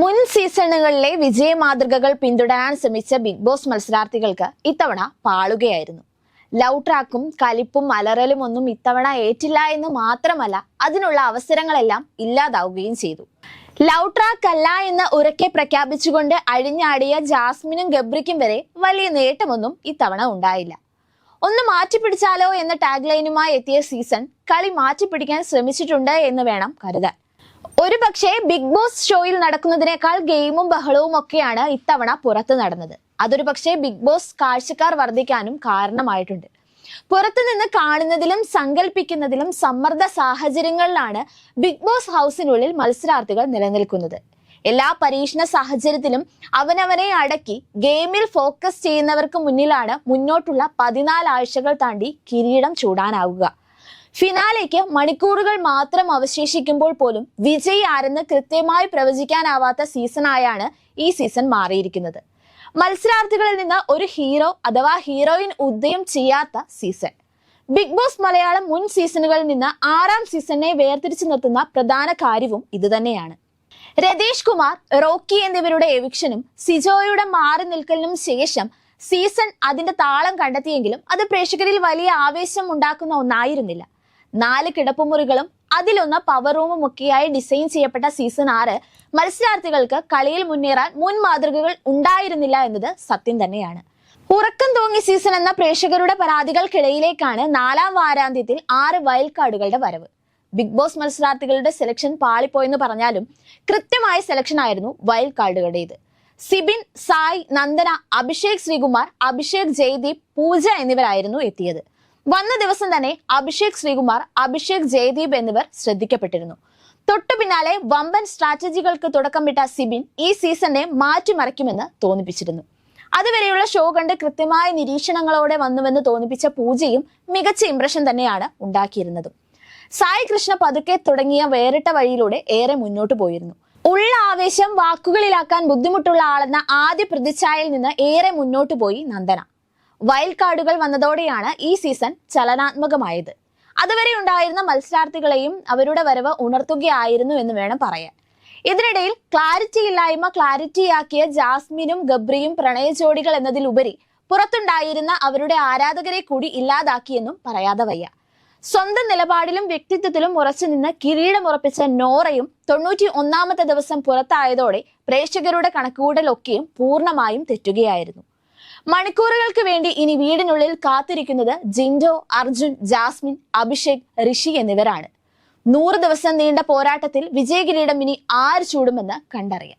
മുൻ സീസണുകളിലെ വിജയ മാതൃകകൾ പിന്തുടരാൻ ശ്രമിച്ച ബിഗ് ബോസ് മത്സരാർത്ഥികൾക്ക് ഇത്തവണ പാളുകയായിരുന്നു. ലവ് ട്രാക്കും കലിപ്പും അലറലും ഒന്നും ഇത്തവണ ഏറ്റില്ല എന്ന് മാത്രമല്ല അതിനുള്ള അവസരങ്ങളെല്ലാം ഇല്ലാതാവുകയും ചെയ്തു. ലവ് ട്രാക്ക് അല്ല എന്ന് ഉറക്കെ പ്രഖ്യാപിച്ചുകൊണ്ട് അഴിഞ്ഞാടിയ ജാസ്മിനും ഗബ്രിക്കും വരെ വലിയ നേട്ടമൊന്നും ഇത്തവണ ഉണ്ടായില്ല. ഒന്ന് മാറ്റിപ്പിടിച്ചാലോ എന്ന ടാഗ് ലൈനുമായി എത്തിയ സീസൺ കളി മാറ്റിപ്പിടിക്കാൻ ശ്രമിച്ചിട്ടുണ്ട് എന്ന് വേണം കരുതാൻ. ഒരു പക്ഷേ ബിഗ് ബോസ് ഷോയിൽ നടക്കുന്നതിനേക്കാൾ ഗെയിമും ബഹളവും ഒക്കെയാണ് ഇത്തവണ പുറത്ത് നടന്നത്. അതൊരു പക്ഷേ ബിഗ് ബോസ് കാഴ്ചക്കാർ വർദ്ധിക്കാനും കാരണമായിട്ടുണ്ട്. പുറത്തു നിന്ന് കാണുന്നതിലും സങ്കല്പിക്കുന്നതിലും സമ്മർദ്ദ സാഹചര്യങ്ങളിലാണ് ബിഗ് ബോസ് ഹൗസിനുള്ളിൽ മത്സരാർത്ഥികൾ നിലനിൽക്കുന്നത്. എല്ലാ പരീക്ഷണ സാഹചര്യത്തിലും അവനവനെ അടക്കി ഗെയിമിൽ ഫോക്കസ് ചെയ്യുന്നവർക്ക് മുന്നിലാണ് മുന്നോട്ടുള്ള പതിനാല് ആഴ്ചകൾ താണ്ടി കിരീടം ചൂടാനാവുക. ഫിനാലേക്ക് മണിക്കൂറുകൾ മാത്രം അവശേഷിക്കുമ്പോൾ പോലും വിജയി ആരെന്ന് കൃത്യമായി പ്രവചിക്കാനാവാത്ത സീസണായാണ് ഈ സീസൺ മാറിയിരിക്കുന്നത്. മത്സരാർത്ഥികളിൽ നിന്ന് ഒരു ഹീറോ അഥവാ ഹീറോയിൻ ഉദയം ചെയ്യാത്ത സീസൺ. ബിഗ് ബോസ് മലയാളം മുൻ സീസണുകളിൽ നിന്ന് ആറാം സീസണിനെ വേർതിരിച്ചു നിർത്തുന്ന പ്രധാന കാര്യവും ഇതുതന്നെയാണ്. രതീഷ് കുമാർ റോക്കി എന്നിവരുടെ എവിക്ഷനും സിജോയുടെ മാറി നിൽക്കലിനും ശേഷം സീസൺ അതിന്റെ താളം കണ്ടെത്തിയെങ്കിലും അത് പ്രേക്ഷകരിൽ വലിയ ആവേശം ഉണ്ടാക്കുന്ന ഒന്നായിരുന്നില്ല. നാല് കിടപ്പുമുറികളും അതിലൊന്ന് പവർ റൂമും ഒക്കെയായി ഡിസൈൻ ചെയ്യപ്പെട്ട സീസൺ ആറ് മത്സരാർത്ഥികൾക്ക് കളിയിൽ മുന്നേറാൻ മുൻ മാതൃകകൾ ഉണ്ടായിരുന്നില്ല എന്നത് സത്യം തന്നെയാണ്. ഉറക്കം തൂങ്ങി സീസൺ എന്ന പ്രേക്ഷകരുടെ പരാതികൾക്കിടയിലേക്കാണ് നാലാം വാരാന്ത്യത്തിൽ ആറ് വൈൽഡ് കാർഡുകളുടെ വരവ്. ബിഗ് ബോസ് മത്സരാർത്ഥികളുടെ സെലക്ഷൻ പാളിപ്പോയെന്ന് പറഞ്ഞാലും കൃത്യമായ സെലക്ഷൻ ആയിരുന്നു വൈൽഡ് കാർഡുകളുടേത് സിബിൻ സായ് നന്ദന അഭിഷേക് ശ്രീകുമാർ അഭിഷേക് ജയ്ദീപ് പൂജ എന്നിവരായിരുന്നു എത്തിയത്. വന്ന ദിവസം തന്നെ അഭിഷേക് ശ്രീകുമാർ അഭിഷേക് ജയദീപ് എന്നിവർ ശ്രദ്ധിക്കപ്പെട്ടിരുന്നു. തൊട്ടു പിന്നാലെ വമ്പൻ സ്ട്രാറ്റജികൾക്ക് തുടക്കമിട്ട സിബിൻ ഈ സീസണിനെ മാറ്റിമറിക്കുമെന്ന് തോന്നിപ്പിച്ചിരുന്നു. അതുവരെയുള്ള ഷോ കണ്ട് കൃത്യമായ നിരീക്ഷണങ്ങളോടെ വന്നുവെന്ന് തോന്നിപ്പിച്ച പൂജയും മികച്ച ഇംപ്രഷൻ തന്നെയാണ് ഉണ്ടാക്കിയിരുന്നതും. സായി കൃഷ്ണ പതുക്കെ തുടങ്ങിയ വേറിട്ട വഴിയിലൂടെ ഏറെ മുന്നോട്ട് പോയിരുന്നു. ഉള്ള ആവേശം വാക്കുകളിലാക്കാൻ ബുദ്ധിമുട്ടുള്ള ആളെന്ന ആദ്യ പ്രതിച്ഛായയിൽ നിന്ന് ഏറെ മുന്നോട്ട് പോയി നന്ദന. വൈൽഡ് കാർഡുകൾ വന്നതോടെയാണ് ഈ സീസൺ ചലനാത്മകമായത്. അതുവരെ ഉണ്ടായിരുന്ന മത്സരാർത്ഥികളെയും അവരുടെ വരവ് ഉണർത്തുകയായിരുന്നു എന്ന് വേണം പറയാൻ. ഇതിനിടയിൽ ക്ലാരിറ്റി ഇല്ലായ്മ ക്ലാരിറ്റിയാക്കിയ ജാസ്മിനും ഗബ്രിയും പ്രണയ ജോഡികൾ എന്നതിലുപരി പുറത്തുണ്ടായിരുന്ന അവരുടെ ആരാധകരെ കൂടി ഇല്ലാതാക്കിയെന്നും പറയാതെ വയ്യ. സ്വന്തം നിലപാടിലും വ്യക്തിത്വത്തിലും ഉറച്ചു നിന്ന് കിരീടമുറപ്പിച്ച നോറയും തൊണ്ണൂറ്റി ഒന്നാമത്തെ ദിവസം പുറത്തായതോടെ പ്രേക്ഷകരുടെ കണക്കുകൂടലൊക്കെയും പൂർണമായും തെറ്റുകയായിരുന്നു. മണിക്കൂറുകൾക്ക് വേണ്ടി ഇനി വീടിനുള്ളിൽ കാത്തിരിക്കുന്നത് ജിൻഡോ അർജുൻ ജാസ്മിൻ അഭിഷേക് ഋഷി എന്നിവരാണ്. നൂറ് ദിവസം നീണ്ട പോരാട്ടത്തിൽ വിജയകിരീടം ഇനി ആര് ചൂടുമെന്ന് കണ്ടറിയാം.